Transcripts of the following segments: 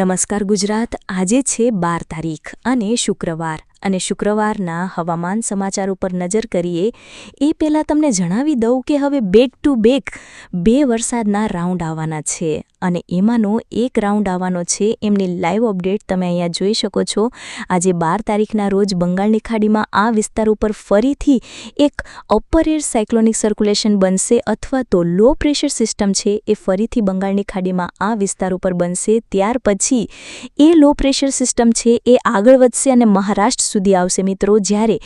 નમસ્કાર ગુજરાત. આજે છે બાર તારીખ અને શુક્રવાર. અને શુક્રવારના હવામાન સમાચાર ઉપર નજર કરીએ, એ પહેલાં તમને જણાવી દઉં કે હવે બેક ટુ બેક બે વરસાદના રાઉન્ડ આવવાના છે અને એમાંનો એક રાઉન્ડ આવવાનો છે. એમની લાઈવ અપડેટ તમે અહીંયા જોઈ શકો છો. આજે બાર તારીખના રોજ બંગાળની ખાડીમાં આ વિસ્તાર ઉપર ફરીથી એક અપર એર સાયક્લોનિક સર્ક્યુલેશન બનશે અથવા તો લો પ્રેશર સિસ્ટમ છે એ ફરીથી બંગાળની ખાડીમાં આ વિસ્તાર ઉપર બનશે. ત્યાર પછી એ લો પ્રેશર સિસ્ટમ છે એ આગળ વધશે અને મહારાષ્ટ્ર સુધી આવશે મિત્રો. જ્યારે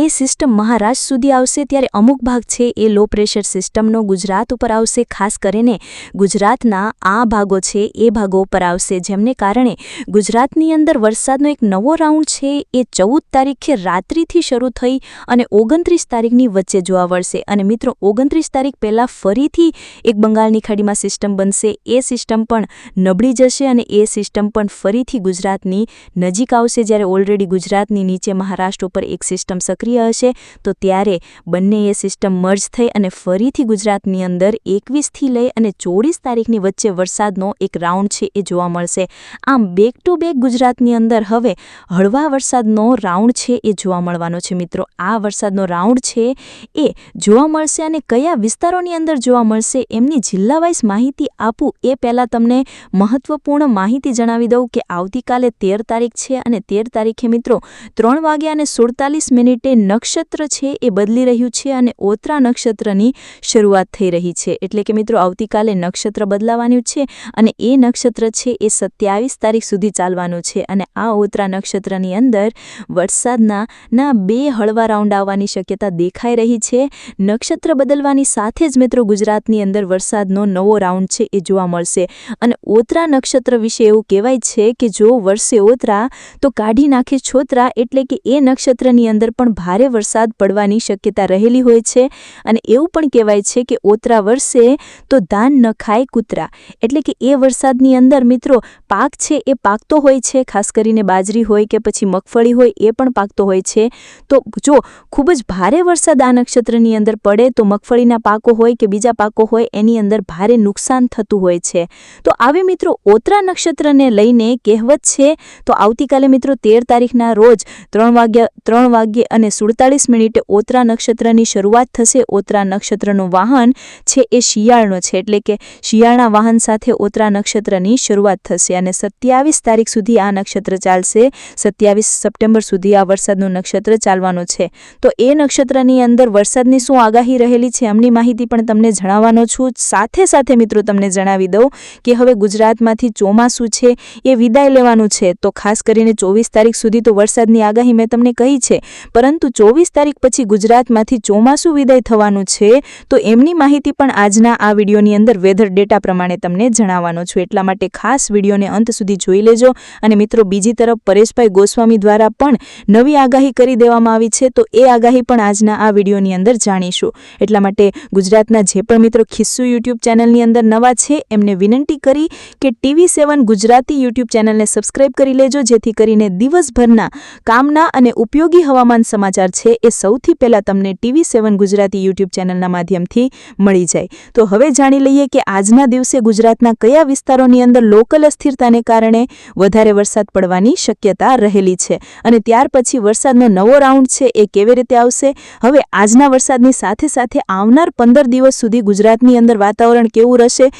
એ સિસ્ટમ મહારાષ્ટ્ર સુધી આવશે, ત્યારે અમુક ભાગ છે એ લો પ્રેશર સિસ્ટમનો ગુજરાત ઉપર આવશે, ખાસ કરીને ગુજરાતના આ ભાગો છે, એ ભાગો ઉપર આવશે. જેમને કારણે ગુજરાતની અંદર વરસાદનો એક નવો રાઉન્ડ છે, એ ચૌદ તારીખે રાત્રિથી શરૂ થઈ અને ઓગણત્રીસ તારીખની વચ્ચે જોવા મળશે અને મિત્રો, ઓગણત્રીસ તારીખ પહેલાં ફરીથી એક બંગાળની ખાડીમાં સિસ્ટમ બનશે. એ સિસ્ટમ પણ નબળી જશે અને એ સિસ્ટમ પણ ફરીથી ગુજરાતની નજીક આવશે. જ્યારે ઓલરેડી ગુજરાતની નીચે મહારાષ્ટ્ર ઉપર એક સિસ્ટમ સક્રિય હશે, તો ત્યારે બંને એ સિસ્ટમ મર્જ થઈ અને ફરીથી ગુજરાતની અંદર એકવીસથી લઈ અને ચોવીસ તારીખની વચ્ચે વરસાદનો એક રાઉન્ડ છે એ જોવા મળશે. આમ બેક ટુ બેક ગુજરાતની અંદર હવે હળવા વરસાદનો રાઉન્ડ છે એ જોવા મળવાનો છે મિત્રો. આ વરસાદનો રાઉન્ડ છે એ જોવા મળશે અને કયા વિસ્તારોની અંદર જોવા મળશે એમની જિલ્લાવાઇઝ માહિતી આપું. એ પહેલાં તમને મહત્વપૂર્ણ માહિતી જણાવી દઉં કે આવતીકાલે તેર તારીખ છે અને તેર તારીખે મિત્રો ત્રણ વાગ્યા અને સુડતાલીસ મિનિટે નક્ષત્ર છે એ બદલી રહ્યું છે અને ઓતરા નક્ષત્રની શરૂઆત થઈ રહી છે. એટલે કે મિત્રો, આવતીકાલે નક્ષત્ર બદલાવાનું છે અને એ નક્ષત્ર છે એ સત્યાવીસ તારીખ સુધી ચાલવાનું છે અને આ ઓતરા નક્ષત્રની અંદર વરસાદના ના બે હળવા રાઉન્ડ આવવાની શક્યતા દેખાઈ રહી છે. નક્ષત્ર બદલવાની સાથે જ મિત્રો, ગુજરાતની અંદર વરસાદનો નવો રાઉન્ડ છે એ જોવા મળશે. અને ઓતરા નક્ષત્ર વિશે એવું કહેવાય છે કે જો વર્ષે ઓતરા, તો કાઢી નાખે છોતરા એટલે કે એ નક્ષત્રની અંદર પણ ભારે વરસાદ પડવાની શક્યતા રહેલી હોય છે અને એવું પણ કહેવાય છે કે ઓતરા વર્ષે તો ધાન ન ખાય કૂતરા. એટલે કે એ વરસાદની અંદર મિત્રો પાક છે એ પાકતો હોય છે, ખાસ કરીને બાજરી હોય કે પછી મગફળી હોય એ પણ પાકતો હોય છે. તો જો ખૂબ જ ભારે વરસાદ આ નક્ષત્રની અંદર પડે તો મગફળીના પાકો હોય કે બીજા પાકો હોય એની અંદર ભારે નુકસાન થતું હોય છે. તો આવે મિત્રો ઓતરા નક્ષત્રને લઈને કહેવત છે, તો આવતીકાલે મિત્રો તેર તારીખના રોજ ત્રણ વાગ્યા, ત્રણ વાગ્યે અને સુડતાલીસ મિનિટે ઓતરા નક્ષત્રની શરૂઆત થશે. ઓતરા નક્ષત્રનું વાહન છે એ શિયાળનો છે, એટલે કે શિયાળના વાહન સાથે ઓતરા નક્ષત્રની શરૂઆત થશે અને સત્યાવીસ તારીખ સુધી આ નક્ષત્ર ચાલશે. સત્યાવીસ સપ્ટેમ્બર સુધી આ વરસાદનું નક્ષત્ર ચાલવાનું છે. તો એ નક્ષત્રની અંદર વરસાદની શું આગાહી રહેલી છે એમની માહિતી પણ તમને જણાવવાનો છું. સાથે સાથે મિત્રો તમને જણાવી દઉં કે હવે ગુજરાતમાંથી ચોમાસું છે, એ વિદાય લેવાનું છે. તો ખાસ કરીને ચોવીસ તારીખ સુધી તો વરસાદની આગાહી મેં તમને કહી છે. પરંતુ ચોવીસ તારીખ પછી ગુજરાતમાંથી ચોમાસું વિદાય થવાનું છે, તો એમની માહિતી પણ આજના આ વિડીયોની અંદર વેધર ડેટા પ્રમાણે તમને જણાવવાનો છું. એટલા માટે ખાસ વિડીયોને અંત સુધી જોઈ લેજો. અને મિત્રો, બીજી તરફ પરેશભાઈ ગોસ્વામી દ્વારા પણ નવી આગાહી કરી દેવામાં આવી છે, તો એ આગાહી પણ આજના આ વિડીયોની અંદર જાણીશું. એટલા માટે ગુજરાતના જે પણ મિત્રો ખિસ્સુ યુટ્યુબ ચેનલની અંદર નવા છે, એમને વિનંતી કરી કે ટીવી સેવન ગુજરાતી યુટ્યુબ ચેનલને સબસ્ક્રાઇબ કરી લેજો, જેથી કરીને દિવસભરના કામના અને ઉપયોગી હવામાન સમાચાર છે એ સૌથી પહેલાં તમને ટીવી સેવન ગુજરાતી યુટ્યુબ ચેનલના માધ્યમથી મળી જાય. તો હવે જાણી લઈએ કે આજના દિવસે ગુજરાતના કયા વિસ્તારોની અંદર લોકલ અસ્થિરતાને કારણે વધારે વરસાદ પડવાની શક્યતા રહેલી છે અને ત્યાર પછી વરસાદનો નવો રાઉન્ડ છે એ કેવી રીતે આવશે? હવે આજના વરસાદની સાથે સાથે આવનાર પંદર દિવસ સુધી ગુજરાતની અંદર વાતાવરણ કેવું રહેશે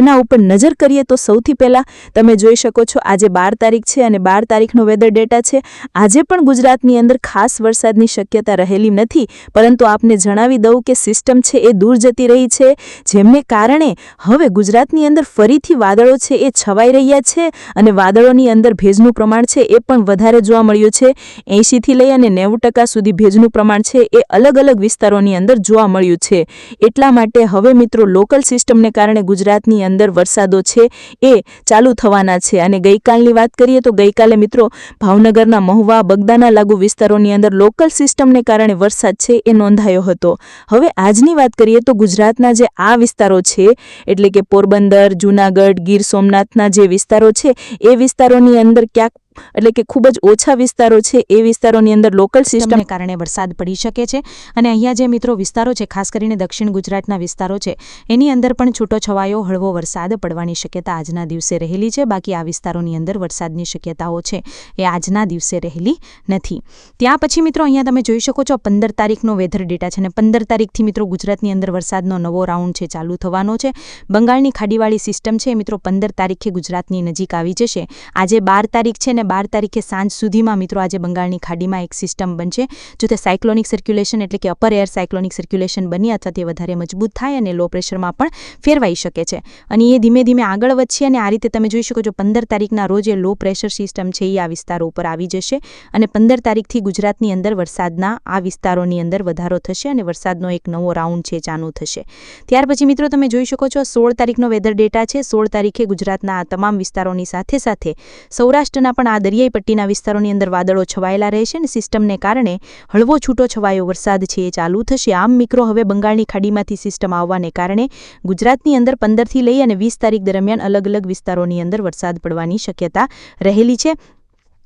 એના ઉપર નજર કરીએ તો સૌથી પહેલાં તમે જોઈ શકો છો આજે બાર તારીખ છે અને બાર તારીખનો વેધર ડેટા છે. આજે પણ ગુજરાતની અંદર ખાસ વરસાદની શક્યતા રહેલી નથી, પરંતુ આપને જણાવી દઉં કે સિસ્ટમ છે એ દૂર જતી રહી છે, જેમને કારણે હવે ગુજરાતની અંદર ફરીથી વાદળો છે એ છવાઈ રહ્યા છે અને વાદળોની અંદર ભેજનું પ્રમાણ છે એ પણ વધારે જોવા મળ્યું છે. એંશીથી લઈ અને નેવું ટકા સુધી ભેજનું પ્રમાણ છે એ અલગ અલગ વિસ્તારોની અંદર જોવા મળ્યું છે. એટલા માટે હવે મિત્રો લોકલ સિસ્ટમને કારણે ગુજરાતની અંદર વરસાદો છે એ ચાલુ થવાના છે. અને ગઈકાલની વાત કરીએ તો ગઈકાલે મિત્રો ભાવનગરના મહુવા બગદાના લાગુ વિસ્તારોની અંદર લોકલ સિસ્ટમને કારણે વરસાદ છે એ નોંધાયો હતો. હવે આજની વાત કરીએ તો ગુજરાતના જે આ વિસ્તારો છે, એટલે કે પોરબંદર, જૂનાગઢ, ગીર સોમનાથના જે વિસ્તારો છે, એ વિસ્તારોની અંદર ક્યાંક એટલે કે ખૂબ જ ઓછા વિસ્તારો છે, એ વિસ્તારોની અંદર લોકલ સિસ્ટમને કારણે વરસાદ પડી શકે છે. અને અહીંયા જે મિત્રો વિસ્તારો છે, ખાસ કરીને દક્ષિણ ગુજરાતના વિસ્તારો છે, એની અંદર પણ છૂટો છવાયો હળવો વરસાદ પડવાની શક્યતા આજના દિવસે રહેલી છે. બાકી આ વિસ્તારોની અંદર વરસાદની શક્યતાઓ છે, એ આજના દિવસે રહેલી નથી. ત્યાં પછી મિત્રો અહીંયા તમે જોઈ શકો છો, પંદર તારીખનો વેધર ડેટા છે અને પંદર તારીખથી મિત્રો ગુજરાતની અંદર વરસાદનો નવો રાઉન્ડ છે, ચાલુ થવાનો છે. બંગાળની ખાડીવાળી સિસ્ટમ છે મિત્રો પંદર તારીખે ગુજરાતની નજીક આવી જશે. આજે બાર તારીખ છે ને બાર તારીખે સાંજ સુધીમાં મિત્રો આજે બંગાળની ખાડીમાં એક સિસ્ટમ બનશે. જો તે સાયક્લોનિક સર્ક્યુલેશન એટલે કે અપર એર સાયક્લોનિક સર્ક્યુલેશન બની અથવા તે વધારે મજબૂત થાય અને લો પ્રેશરમાં પણ ફેરવાઈ શકે છે. અને એ ધીમે ધીમે આગળ વધશે અને આ રીતે તમે જોઈ શકો છો પંદર તારીખના રોજ એ લો પ્રેશર સિસ્ટમ છે એ આ વિસ્તારો ઉપર આવી જશે. અને પંદર તારીખથી ગુજરાતની અંદર વરસાદના આ વિસ્તારોની અંદર વધારો થશે અને વરસાદનો એક નવો રાઉન્ડ છે, ચાલુ થશે. ત્યાર પછી મિત્રો તમે જોઈ શકો છો સોળ તારીખનો વેધર ડેટા છે. સોળ તારીખે ગુજરાતના આ તમામ વિસ્તારોની સાથે સાથે સૌરાષ્ટ્રના પણ દરિયાઈ પટ્ટીના વિસ્તારોની અંદર વાદળો છવાયેલા રહેશે અને સિસ્ટમને કારણે હળવો છૂટો છવાયો વરસાદ છે એ ચાલુ થશે. આમ મિત્રો, હવે બંગાળની ખાડીમાંથી સિસ્ટમ આવવાને કારણે ગુજરાતની અંદર પંદરથી લઈ અને વીસ તારીખ દરમિયાન અલગ અલગ વિસ્તારોની અંદર વરસાદ પડવાની શક્યતા રહેલી છે.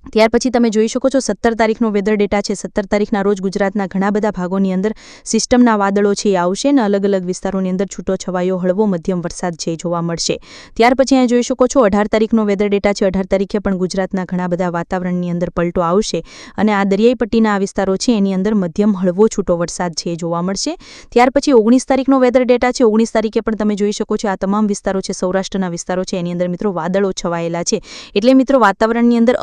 ત્યાર પછી તમે જોઈ શકો છો સત્તર તારીખનો વેધર ડેટા છે. સત્તર તારીખના રોજ ગુજરાતના ઘણા બધા ભાગોની અંદર સિસ્ટમના વાદળો છે એ આવશે અને અલગ અલગ વિસ્તારોની અંદર છૂટો છવાયો, હળવો મધ્યમ વરસાદ છે જોવા મળશે. ત્યાર પછી અહીંયા જોઈ શકો છો અઢાર તારીખનો વેધર ડેટા છે. અઢાર તારીખે પણ ગુજરાતના ઘણા બધા વાતાવરણની અંદર પલટો આવશે અને આ દરિયાઈ પટ્ટીના આ વિસ્તારો છે એની અંદર મધ્યમ, હળવો, છૂટો વરસાદ છે એ જોવા મળશે. ત્યાર પછી ઓગણીસ તારીખનો વેધર ડેટા છે. ઓગણીસ તારીખે પણ તમે જોઈ શકો છો આ તમામ વિસ્તારો છે, સૌરાષ્ટ્રના વિસ્તારો છે, એની અંદર મિત્રો વાદળો છવાયેલા છે. એટલે મિત્રો વાતાવરણની અંદર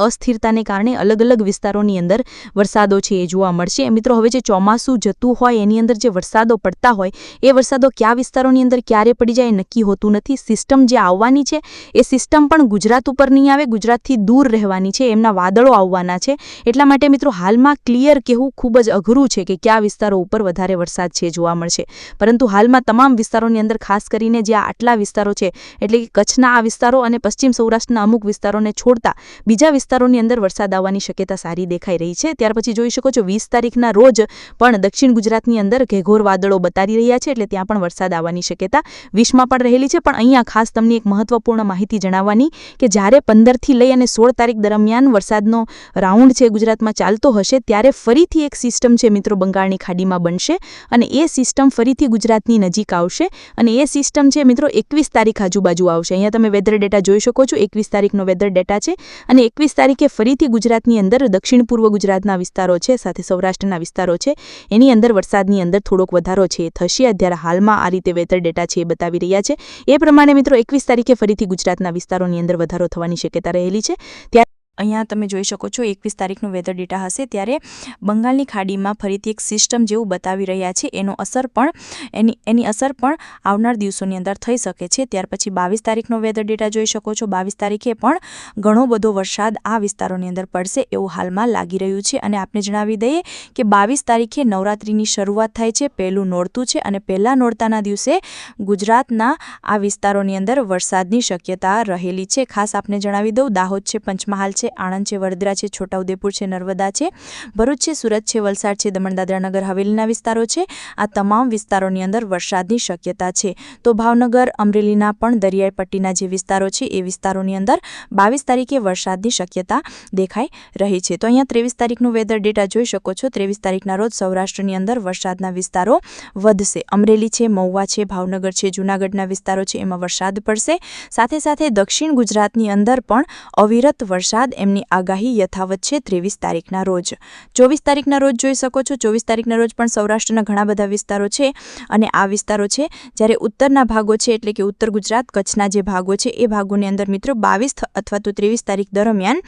અસ્થિરતાને કારણે અલગ અલગ વિસ્તારોની અંદર વરસાદો છે એ જોવા મળશે. મિત્રો, હવે જે ચોમાસું જતું હોય, એની અંદર જે વરસાદો પડતા હોય, એ વરસાદો કયા વિસ્તારોની અંદર ક્યારે પડી જાય નક્કી હોતું નથી. સિસ્ટમ જે આવવાની છે, એ સિસ્ટમ પણ ગુજરાત ઉપર નહીં આવે, ગુજરાતથી દૂર રહેવાની છે, એમના વાદળો આવવાના છે. એટલા માટે મિત્રો, હાલમાં ક્લિયર કહેવું ખૂબ જ અઘરું છે કે કયા વિસ્તારો ઉપર વધારે વરસાદ છે જોવા મળશે. પરંતુ હાલમાં તમામ વિસ્તારોની અંદર, ખાસ કરીને જે આટલા વિસ્તારો છે, એટલે કે કચ્છના આ વિસ્તારો અને પશ્ચિમ સૌરાષ્ટ્રના અમુક વિસ્તારોને છોડતા, બીજા વિસ્તારોની અંદર વરસાદ આવવાની શક્યતા સારી દેખાઈ રહી છે. ત્યાર પછી જોઈ શકો છો, વીસ તારીખના રોજ પણ દક્ષિણ ગુજરાતની અંદર ઘેઘોર વાદળો બતાવી રહ્યા છે, એટલે ત્યાં પણ વરસાદ આવવાની શક્યતા વીસમાં પણ રહેલી છે. પણ અહીંયા ખાસ તમને એક મહત્વપૂર્ણ માહિતી જણાવવાની કે જ્યારે પંદરથી લઈ અને સોળ તારીખ દરમિયાન વરસાદનો રાઉન્ડ છે ગુજરાતમાં ચાલતો હશે, ત્યારે ફરીથી એક સિસ્ટમ છે મિત્રો બંગાળની ખાડીમાં બનશે અને એ સિસ્ટમ ફરીથી ગુજરાતની નજીક આવશે અને એ સિસ્ટમ છે મિત્રો એકવીસ તારીખ આજુબાજુ આવશે. અહીંયા તમે વેધર ડેટા જોઈ શકો છો, એકવીસ તારીખનો વેધર ડેટા છે અને એકવીસ તારીખે ફરીથી ગુજરાતની અંદર, દક્ષિણ પૂર્વ ગુજરાતના વિસ્તારો છે, સાથે સૌરાષ્ટ્રના વિસ્તારો છે. એની અંદર વરસાદની અંદર થોડોક વધારો છે. થશે અત્યારે હાલમાં આ રીતે વેધર ડેટા છે એ બતાવી રહ્યા છે. એ પ્રમાણે મિત્રો, એકવીસ તારીખે ફરીથી ગુજરાતના વિસ્તારોની અંદર વધારો થવાની શક્યતા રહેલી છે. ત્યારે અહીંયા તમે જોઈ શકો છો એકવીસ તારીખનો વેધર ડેટા હશે. ત્યારે બંગાળની ખાડીમાં ફરીથી એક સિસ્ટમ જેવું બતાવી રહ્યા છે. એનો અસર પણ એની એની અસર પણ આવનાર દિવસોની અંદર થઈ શકે છે. ત્યાર પછી બાવીસ તારીખનો વેધર ડેટા જોઈ શકો છો. બાવીસ તારીખે પણ ઘણો બધો વરસાદ આ વિસ્તારોની અંદર પડશે એવું હાલમાં લાગી રહ્યું છે. અને આપને જણાવી દઈએ કે બાવીસ તારીખે નવરાત્રિની શરૂઆત થાય છે. પહેલું નોરતું છે અને પહેલા નોરતાના દિવસે ગુજરાતના આ વિસ્તારોની અંદર વરસાદની શક્યતા રહેલી છે. ખાસ આપને જણાવી દઉં, દાહોદ છે, પંચમહાલ છે આણંદ છે, વડોદરા છે, છોટાઉદેપુર છે, નર્મદા છે, ભરૂચ છે, સુરત છે, વલસાડ છે દમણ દાદરાનગર હવેલીના વિસ્તારો છે. આ તમામ વિસ્તારોની અંદર વરસાદની શક્યતા છે. તો ભાવનગર, અમરેલીના પણ દરિયાઈ પટ્ટીના જે વિસ્તારો છે, એ વિસ્તારોની અંદર બાવીસ તારીખે વરસાદની શક્યતા દેખાઈ રહી છે. તો અહીંયા ત્રેવીસ તારીખનું વેધર ડેટા જોઈ શકો છો. ત્રેવીસ તારીખના રોજ સૌરાષ્ટ્રની અંદર વરસાદના વિસ્તારો વધશે. અમરેલી છે, મહુવા છે, ભાવનગર છે, જૂનાગઢના વિસ્તારો છે, એમાં વરસાદ પડશે. સાથે સાથે દક્ષિણ ગુજરાતની અંદર પણ અવિરત વરસાદ એમની આગાહી યથાવત છે ત્રેવીસ તારીખના રોજ. ચોવીસ તારીખના રોજ જોઈ શકો છો. ચોવીસ તારીખના રોજ પણ સૌરાષ્ટ્રના ઘણા બધા વિસ્તારો છે અને આ વિસ્તારો છે જ્યારે ઉત્તરના ભાગો છે એટલે કે ઉત્તર ગુજરાત, કચ્છના જે ભાગો છે એ ભાગોની અંદર મિત્રો બાવીસ અથવા તો ત્રેવીસ તારીખ દરમિયાન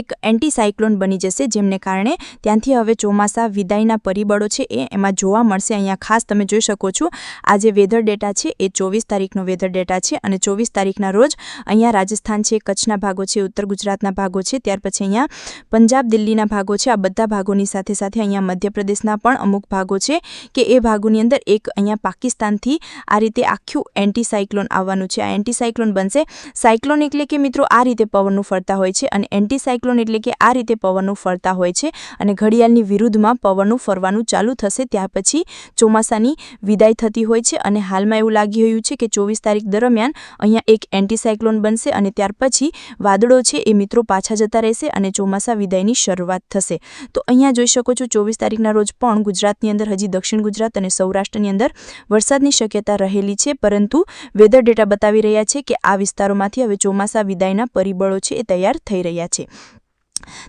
એક એન્ટીસાયક્લોન બની જશે જેમને કારણે ત્યાંથી હવે ચોમાસા વિદાયના પરિબળો છે એ એમાં જોવા મળશે. અહીંયા ખાસ તમે જોઈ શકો છો આ જે વેધર ડેટા છે એ ચોવીસ તારીખનો વેધર ડેટા છે અને ચોવીસ તારીખના રોજ અહીંયા રાજસ્થાન છે, કચ્છના ભાગો છે, ઉત્તર ગુજરાતના ભાગો છે ત્યાર પછી અહીંયા પંજાબ દિલ્હીના ભાગો છે. આ બધા ભાગોની સાથે સાથે અહીંયા મધ્યપ્રદેશના પણ અમુક ભાગો છે કે એ ભાગોની અંદર એક અહીંયા પાકિસ્તાનથી આ રીતે આખું એન્ટી સાયક્લોન આવવાનું છે. આ એન્ટી સાયક્લોન બનશે. સાયક્લોન એટલે કે મિત્રો આ રીતે પવનનું ફરતા હોય છે અને એન્ટી સાયક્લોન એટલે કે આ રીતે પવનનું ફરતા હોય છે અને ઘડિયાળની વિરુદ્ધમાં પવનનું ફરવાનું ચાલુ થશે. ત્યાર પછી ચોમાસાની વિદાય થતી હોય છે અને હાલમાં એવું લાગી રહ્યું છે કે ચોવીસ તારીખ દરમિયાન અહીંયા એક એન્ટી સાયક્લોન બનશે અને ત્યાર પછી વાદળો છે એ મિત્રો પાછા જતા રહેશે અને ચોમાસા વિદાયની શરૂઆત થશે. તો અહીંયા જોઈ શકો છો, ચોવીસ તારીખના રોજ પણ ગુજરાતની અંદર, હજી દક્ષિણ ગુજરાત અને સૌરાષ્ટ્રની અંદર વરસાદની શક્યતા રહેલી છે. પરંતુ વેધર ડેટા બતાવી રહ્યા છે કે આ વિસ્તારોમાંથી હવે ચોમાસા વિદાયના પરિબળો છે એ તૈયાર થઈ રહ્યા છે.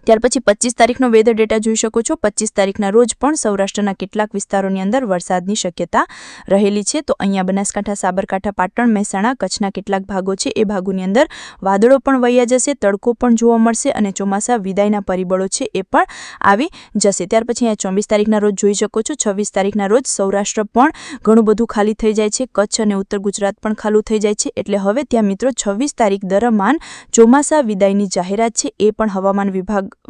ત્યાર પછી પચીસ તારીખનો વેધર ડેટા જોઈ શકો છો. પચીસ તારીખના રોજ પણ સૌરાષ્ટ્રના કેટલાક વિસ્તારોની અંદર વરસાદની શક્યતા રહેલી છે. તો અહીંયા બનાસકાંઠા, સાબરકાંઠા, પાટણ, મહેસાણા, કચ્છના કેટલાક ભાગો છે. એ ભાગોની અંદર વાદળો પણ વૈયા જશે, તડકો પણ જોવા મળશે અને ચોમાસા વિદાયના પરિબળો છે એ પણ આવી જશે. ત્યાર પછી અહીંયા ચોવીસ તારીખના રોજ જોઈ શકો છો. છવ્વીસ તારીખના રોજ સૌરાષ્ટ્ર પણ ઘણું બધું ખાલી થઈ જાય છે. કચ્છ અને ઉત્તર ગુજરાત પણ ખાલું થઈ જાય છે. એટલે હવે ત્યાં મિત્રો છવ્વીસ તારીખ દરમિયાન ચોમાસા વિદાયની જાહેરાત છે. એ પણ હવામાન વિભાગ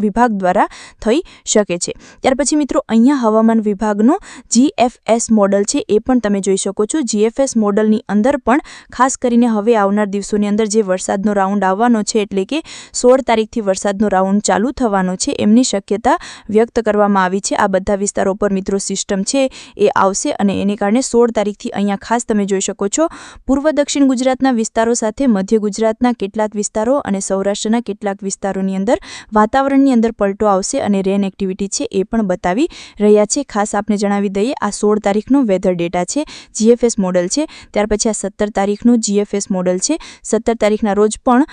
વિભાગ દ્વારા થઈ શકે છે. ત્યાર પછી મિત્રો, અહીંયા હવામાન વિભાગનું જીએફએસ મોડલ છે, એ પણ તમે જોઈ શકો છો. જીએફએસ મોડલની અંદર પણ ખાસ કરીને હવે આવનાર દિવસોની અંદર જે વરસાદનો રાઉન્ડ આવવાનો છે, એટલે કે સોળ તારીખથી વરસાદનો રાઉન્ડ ચાલુ થવાનો છે, એમની શક્યતા વ્યક્ત કરવામાં આવી છે. આ બધા વિસ્તારો પર મિત્રો સિસ્ટમ છે, એ આવશે અને એને કારણે સોળ તારીખથી અહીંયા ખાસ તમે જોઈ શકો છો. પૂર્વ દક્ષિણ ગુજરાતના વિસ્તારો સાથે મધ્ય ગુજરાતના કેટલાક વિસ્તારો અને સૌરાષ્ટ્રના કેટલાક વિસ્તારોની અંદર વાતાવરણની અંદર પલટો આવશે અને રેન એક્ટિવિટી છે એ પણ બતાવી રહ્યા છે. ખાસ આપને જણાવી દઈએ, આ સોળ તારીખનો વેધર ડેટા છે જીએફએસ મોડલ છે. ત્યાર પછી આ સત્તર તારીખનું જીએફએસ મોડલ છે. સત્તર તારીખના રોજ પણ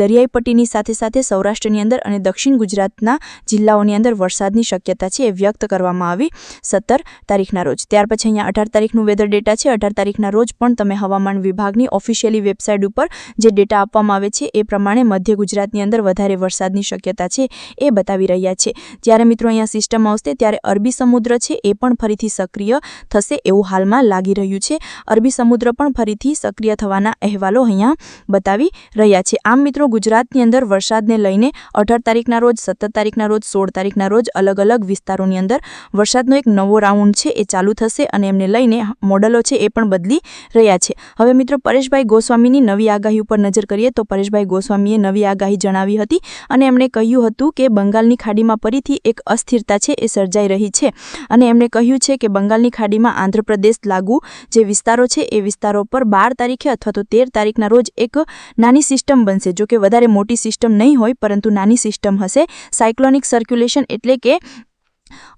દરિયાઈ પટ્ટીની સાથે સાથે સૌરાષ્ટ્રની અંદર અને દક્ષિણ ગુજરાતના જિલ્લાઓની અંદર વરસાદની શક્યતા છે એ વ્યક્ત કરવામાં આવી સત્તર તારીખના રોજ. ત્યાર પછી અહીંયા અઢાર તારીખનું વેધર ડેટા છે. અઢાર તારીખના રોજ પણ તમે હવામાન વિભાગની ઓફિશિયલી વેબસાઇટ ઉપર જે ડેટા આપવામાં આવે છે એ પ્રમાણે મધ્ય ગુજરાતની અંદર વધારે વરસાદની શક્યતા છે એ બતાવી રહ્યા છે. જ્યારે મિત્રો અહીંયા સિસ્ટમ આવશે ત્યારે અરબી સમુદ્ર છે એ પણ ફરીથી સક્રિય થશે એવું હાલમાં લાગી રહ્યું છે. અરબી સમુદ્ર પણ ફરીથી સક્રિય થવાના અહેવાલો અહીંયા બતાવી રહ્યા છે. આમ મિત્રો ગુજરાતની અંદર વરસાદને લઈને અઢાર તારીખના રોજ, સત્તર તારીખના રોજ, સોળ તારીખના રોજ અલગ અલગ વિસ્તારોની અંદર વરસાદનો એક નવો રાઉન્ડ છે એ ચાલુ થશે અને એમને લઈને મોડલો છે એ પણ બદલી રહ્યા છે. હવે મિત્રો પરેશભાઈ ગોસ્વામીની નવી આગાહી ઉપર નજર કરીએ તો પરેશભાઈ ગોસ્વામીએ નવી આગાહી જણાવી હતી અને એમણે કહ્યું હતું કે બંગાળની ખાડીમાં ફરીથી એક અસ્થિરતા છે એ સર્જાઈ રહી છે. અને એમણે કહ્યું છે કે બંગાળની ખાડીમાં આંધ્રપ્રદેશ લાગુ જે વિસ્તારો છે એ વિસ્તારો પર બાર તારીખે અથવા તો તેર તારીખના રોજ એક નાની સિસ્ટમ બનશે. જો કે વધારે મોટી સિસ્ટમ નહીં હોય, પરંતુ નાની સિસ્ટમ હશે. સાયક્લોનિક સર્ક્યુલેશન એટલે કે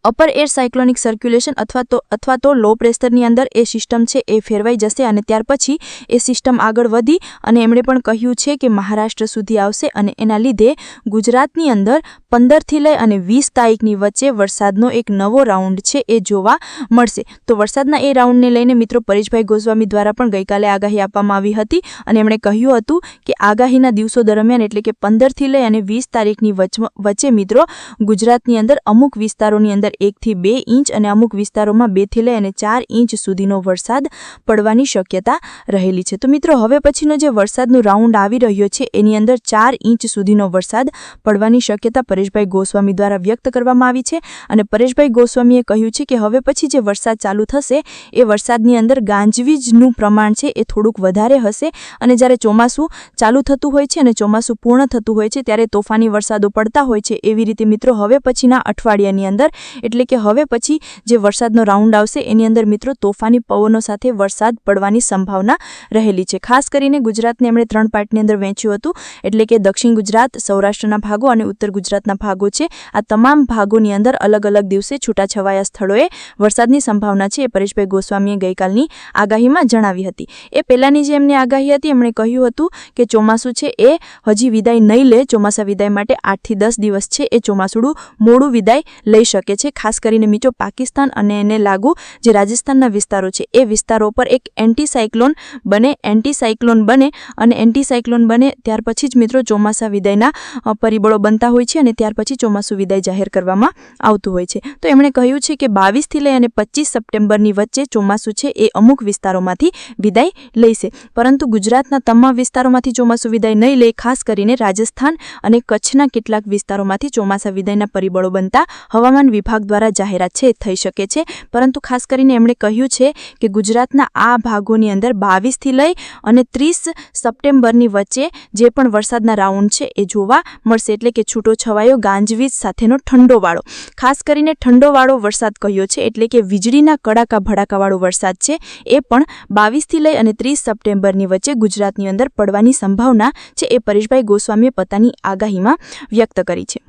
અપર એર સાયક્લોનિક સર્ક્યુલેશન અથવા તો અથવા તો લો પ્રેશરની અંદર એ સિસ્ટમ છે, એ ફેરવાઈ જશે અને ત્યાર પછી એ સિસ્ટમ આગળ વધી અને એમણે પણ કહ્યું છે કે મહારાષ્ટ્ર સુધી આવશે અને એના લીધે ગુજરાતની અંદર પંદરથી લઈ અને વીસ તારીખની વચ્ચે વરસાદનો એક નવો રાઉન્ડ છે, એ જોવા મળશે. તો વરસાદના એ રાઉન્ડને લઈને મિત્રો પરેશભાઈ ગોસ્વામી દ્વારા પણ ગઈકાલે આગાહી આપવામાં આવી હતી અને એમણે કહ્યું હતું કે આગાહીના દિવસો દરમિયાન એટલે કે પંદરથી લઈ અને વીસ તારીખની વચ્ચે મિત્રો ગુજરાતની અંદર અમુક વિસ્તારોની અંદર એકથી બે ઇંચ અને અમુક વિસ્તારોમાં બેથી લઈ અને ચાર ઇંચ સુધીનો વરસાદ પડવાની શક્યતા રહેલી છે. તો મિત્રો, હવે પછીનો જે વરસાદનો રાઉન્ડ આવી રહ્યો છે, એની અંદર ચાર ઇંચ સુધીનો વરસાદ પડવાની શક્યતા પરેશભાઈ ગોસ્વામી દ્વારા વ્યક્ત કરવામાં આવી છે અને પરેશભાઈ ગોસ્વામીએ કહ્યું છે કે હવે પછી જે વરસાદ ચાલુ થશે, એ વરસાદની અંદર ગાંજવીજનું પ્રમાણ છે એ થોડુંક વધારે હશે અને જ્યારે ચોમાસું ચાલુ થતું હોય છે અને ચોમાસું પૂર્ણ થતું હોય છે, ત્યારે તોફાની વરસાદો પડતા હોય છે. એવી રીતે મિત્રો, હવે પછીના અઠવાડિયાની અંદર એટલે કે હવે પછી જે વરસાદનો રાઉન્ડ આવશે, એની અંદર મિત્રો તોફાની પવનો સાથે વરસાદ પડવાની સંભાવના રહેલી છે. ખાસ કરીને ગુજરાતને એમણે ત્રણ પાર્ટની અંદર વહેંચ્યું હતું, એટલે કે દક્ષિણ ગુજરાત, સૌરાષ્ટ્રના ભાગો અને ઉત્તર ગુજરાતના ભાગો છે. આ તમામ ભાગોની અંદર અલગ અલગ દિવસે છૂટાછવાયા સ્થળોએ વરસાદની સંભાવના છે, એ પરેશભાઈ ગોસ્વામીએ ગઈકાલની આગાહીમાં જણાવી હતી. એ પહેલાંની જે એમની આગાહી હતી, એમણે કહ્યું હતું કે ચોમાસું છે, એ હજી વિદાય નહીં લે, ચોમાસા વિદાય માટે આઠથી દસ દિવસ છે, એ ચોમાસુડું મોડું વિદાય લઈ શકે છે, ખાસ કરીને મિત્રો પાકિસ્તાન અને એને લાગુ જે રાજસ્થાનના વિસ્તારો છે, એ વિસ્તારો પર એક એન્ટીસાયક્લોન બને એન્ટીસાયક્લોન બને અને એન્ટીસાયક્લોન બને ત્યાર પછી જ મિત્રો ચોમાસા વિદાયના પરિબળો બનતા હોય છે અને ત્યાર પછી ચોમાસું વિદાય જાહેર કરવામાં આવતું હોય છે. તો એમણે કહ્યું છે કે બાવીસથી લઈ અને પચીસ સપ્ટેમ્બરની વચ્ચે ચોમાસું છે એ અમુક વિસ્તારોમાંથી વિદાય લેશે પરંતુ ગુજરાતના તમામ વિસ્તારોમાંથી ચોમાસું વિદાય નહીં લે, ખાસ કરીને રાજસ્થાન અને કચ્છના કેટલાક વિસ્તારોમાંથી ચોમાસા વિદાયના પરિબળો બનતા હવામાન વિભાગ દ્વારા જાહેરાત છે થઈ શકે છે. પરંતુ ખાસ કરીને એમણે કહ્યું છે કે ગુજરાતના આ ભાગોની અંદર બાવીસથી લઈ અને ત્રીસ સપ્ટેમ્બરની વચ્ચે જે પણ વરસાદના રાઉન્ડ છે, એ જોવા મળશે. એટલે કે છૂટો છવાયો ગાંજવીજ સાથેનો ઠંડોવાળો ખાસ કરીને ઠંડોવાળો વરસાદ કહ્યો છે, એટલે કે વીજળીના કડાકા ભડાકાવાળો વરસાદ છે, એ પણ બાવીસથી લઈ અને ત્રીસ સપ્ટેમ્બરની વચ્ચે ગુજરાતની અંદર પડવાની સંભાવના છે, એ પરેશભાઈ ગોસ્વામીએ પોતાની આગાહીમાં વ્યક્ત કરી છે.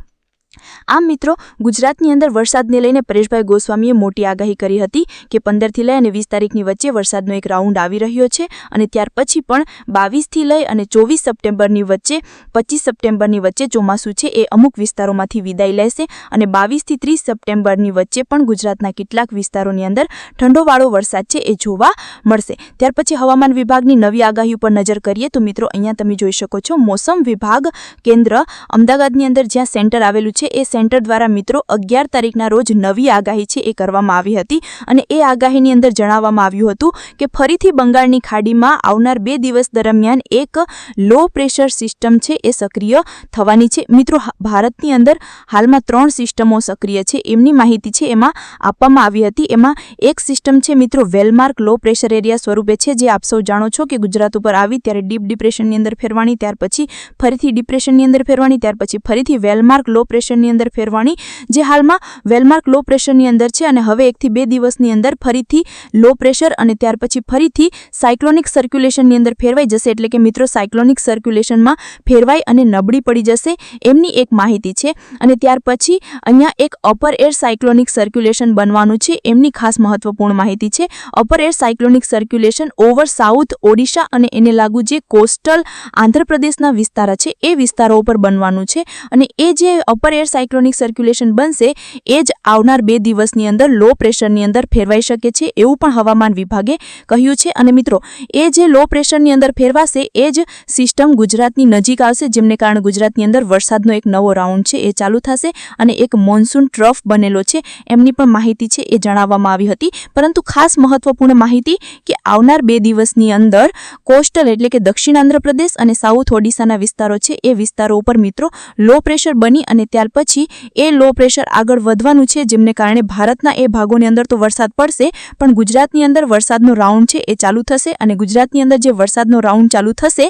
આમ મિત્રો, ગુજરાતની અંદર વરસાદને લઈને પરેશભાઈ ગોસ્વામીએ મોટી આગાહી કરી હતી કે પંદરથી લઈ અને વીસ તારીખની વચ્ચે વરસાદનો એક રાઉન્ડ આવી રહ્યો છે અને ત્યાર પછી પણ બાવીસથી લઈ અને ચોવીસ સપ્ટેમ્બરની વચ્ચે, પચીસ સપ્ટેમ્બરની વચ્ચે ચોમાસું છે એ અમુક વિસ્તારોમાંથી વિદાય લેશે અને બાવીસથી ત્રીસ સપ્ટેમ્બરની વચ્ચે પણ ગુજરાતના કેટલાક વિસ્તારોની અંદર ઠંડોવાળો વરસાદ છે એ જોવા મળશે. ત્યાર પછી હવામાન વિભાગની નવી આગાહી ઉપર નજર કરીએ તો મિત્રો, અહીંયા તમે જોઈ શકો છો, મોસમ વિભાગ કેન્દ્ર અમદાવાદની અંદર જ્યાં સેન્ટર આવેલું છે એ સેન્ટર દ્વારા મિત્રો અગિયાર તારીખના રોજ નવી આગાહી છે એ કરવામાં આવી હતી અને એ આગાહીની અંદર જણાવવામાં આવ્યું હતું કે ફરીથી બંગાળની ખાડીમાં આવનાર બે દિવસ દરમિયાન એક લો પ્રેશર સિસ્ટમ છે એ સક્રિય થવાની છે. મિત્રો ભારતની અંદર હાલમાં ત્રણ સિસ્ટમો સક્રિય છે એમની માહિતી છે એમાં આપવામાં આવી હતી. એમાં એક સિસ્ટમ છે મિત્રો, વેલમાર્ક લો પ્રેશર એરિયા સ્વરૂપે છે, જે આપ સૌ જાણો છો કે ગુજરાત ઉપર આવી ત્યારે ડીપ ડિપ્રેશનની અંદર ફેરવાની, ત્યાર પછી ફરીથી ડિપ્રેશનની અંદર ફેરવાની, ત્યાર પછી ફરીથી વેલમાર્ક લો પ્રેશરની અંદર ફેરવાની, જે હાલમાં વેલમાર્ક લો પ્રેશરની અંદર છે અને હવે એકથી બે દિવસની અંદર ફરીથી લો પ્રેશર અને ત્યાર પછી ફરીથી સાયક્લોનિક સર્ક્યુલેશનની અંદર ફેરવાઈ જશે. એટલે કે મિત્રો, સાયક્લોનિક સર્ક્યુલેશનમાં ફેરવાઈ અને નબળી પડી જશે એમની એક માહિતી છે. અને ત્યાર પછી અહીંયા એક અપર એર સાયક્લોનિક સર્ક્યુલેશન બનવાનું છે, એમની ખાસ મહત્વપૂર્ણ માહિતી છે. Upper air cyclonic circulation over south Odisha અને એને લાગુ જે કોસ્ટલ આંધ્રપ્રદેશના વિસ્તાર છે, એ વિસ્તારો ઉપર બનવાનું છે. અને એ જે અપર એર સાયક્લોનિક સર્ક્યુલેશન બનશે, એ જ આવનાર બે દિવસની અંદર લો પ્રેશરની અંદર ફેરવાઈ શકે છે, એવું પણ હવામાન વિભાગે કહ્યું છે. અને મિત્રો, એ જે લો પ્રેશરની અંદર ફેરવાશે, એ જ સિસ્ટમ ગુજરાતની નજીક આવશે, જેમને કારણે ગુજરાતની અંદર વરસાદનો એક નવો રાઉન્ડ છે, એ ચાલુ થશે અને એક મોન્સૂન ટ્રફ બનેલો છે, એમની પણ માહિતી છે, એ જણાવવામાં આવી હતી. પરંતુ ખાસ મહત્વપૂર્ણ માહિતી કે આવનાર બે દિવસની અંદર કોસ્ટલ એટલે કે દક્ષિણ આંધ્રપ્રદેશ અને સાઉથ ઓડિશાના વિસ્તારો છે, એ વિસ્તારો ઉપર મિત્રો, લો પ્રેશર બની અને ત્યાર પછી એ લો પ્રેશર આગળ વધવાનું છે, જેમને કારણે ભારતના એ ભાગોની અંદર તો વરસાદ પડશે, પણ ગુજરાતની અંદર વરસાદનો રાઉન્ડ છે એ ચાલુ થશે અને ગુજરાતની અંદર જે વરસાદનો રાઉન્ડ ચાલુ થશે,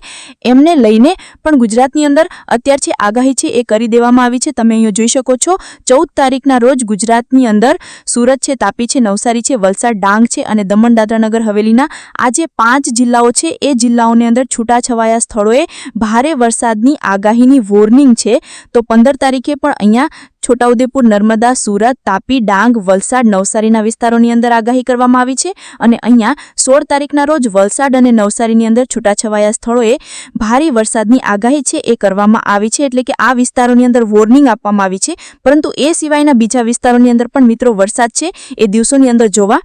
એમને લઈને પણ ગુજરાતની અંદર અત્યાર છે આગાહી છે એ કરી દેવામાં આવી છે. તમે અહીંયા જોઈ શકો છો, ચૌદ તારીખના રોજ ગુજરાતની અંદર સુરત છે, તાપી છે, નવસારી છે, વલસાડ, ડાંગ છે અને દમણ દાદરાનગર હવેલીના આ જે પાંચ જિલ્લાઓ છે. એ જિલ્લાઓની અંદર છૂટાછવાયા સ્થળોએ ભારે વરસાદની આગાહીની વોર્નિંગ છે. તો પંદર તારીખે પણ અહીંયા છોટાઉદેપુર, નર્મદા, સુરત, તાપી, ડાંગ, વલસાડ, નવસારીના વિસ્તારોની અંદર આગાહી કરવામાં આવી છે અને અહીંયા સોળ તારીખના રોજ વલસાડ અને નવસારીની અંદર છૂટાછવાયા સ્થળોએ ભારે વરસાદની આગાહી છે એ કરવામાં આવી છે. એટલે કે આ વિસ્તારોની અંદર વોર્નિંગ આપવામાં આવી છે. પરંતુ એ સિવાયના બીજા વિસ્તારોની અંદર પણ મિત્રો વરસાદ છે. એ દિવસોની અંદર જોવા